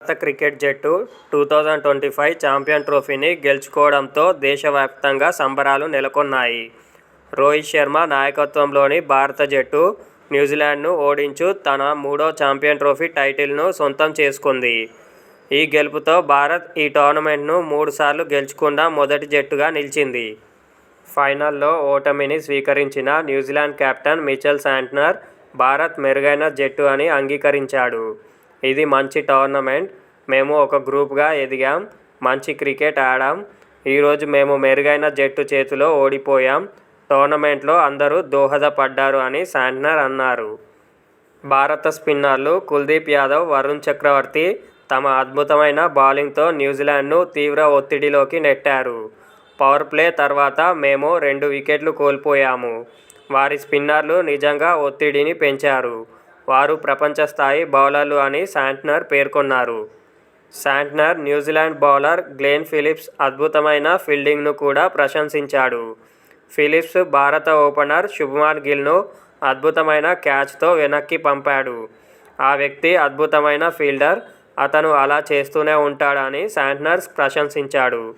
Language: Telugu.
భారత క్రికెట్ జట్టు two thousand twenty five champion ట్రోఫీని గెలుచుకోవడంతో దేశవ్యాప్తంగా సంబరాలు నెలకొన్నాయి. రోహిత్ శర్మ నాయకత్వంలోని భారత జట్టు న్యూజిలాండ్ను ఓడించు తన మూడో ఛాంపియన్ ట్రోఫీ టైటిల్ను సొంతం చేసుకుంది. ఈ గెలుపుతో భారత్ ఈ టోర్నమెంట్ను మూడుసార్లు గెలుచుకున్న మొదటి జట్టుగా నిలిచింది. ఫైనల్లో ఓటమిని స్వీకరించిన New Zealand captain Mitchell Santner Bharat మెరుగైన జట్టు అని అంగీకరించాడు. ఇది మంచి టోర్నమెంట్. మేము ఒక గ్రూప్గా ఎదిగాం. మంచి క్రికెట్ ఆడాం. ఈరోజు మేము మెరుగైన జట్టు చేతిలో ఓడిపోయాం. టోర్నమెంట్లో అందరూ దోహదపడ్డారు అని శాంట్నర్ అన్నారు. భారత స్పిన్నర్లు కుల్దీప్ యాదవ్ వరుణ్ చక్రవర్తి తమ అద్భుతమైన బౌలింగ్తో న్యూజిలాండ్ను తీవ్ర ఒత్తిడిలోకి నెట్టారు. పవర్ ప్లే తర్వాత మేము రెండు వికెట్లు కోల్పోయాము. వారి స్పిన్నర్లు నిజంగా ఒత్తిడిని పెంచారు. వారు ప్రపంచ స్థాయి బౌలర్లు అని శాంట్నర్ పేర్కొన్నారు. Santner New Zealand bowler Glenn Phillips అద్భుతమైన ఫీల్డింగ్ను కూడా ప్రశంసించాడు. ఫిలిప్స్ భారత ఓపెనర్ శుభ్మాన్ గిల్ను అద్భుతమైన క్యాచ్తో వెనక్కి పంపాడు. ఆ వ్యక్తి అద్భుతమైన ఫీల్డర్ అతను అలా చేస్తూనే ఉంటాడని శాంట్నర్స్ ప్రశంసించాడు.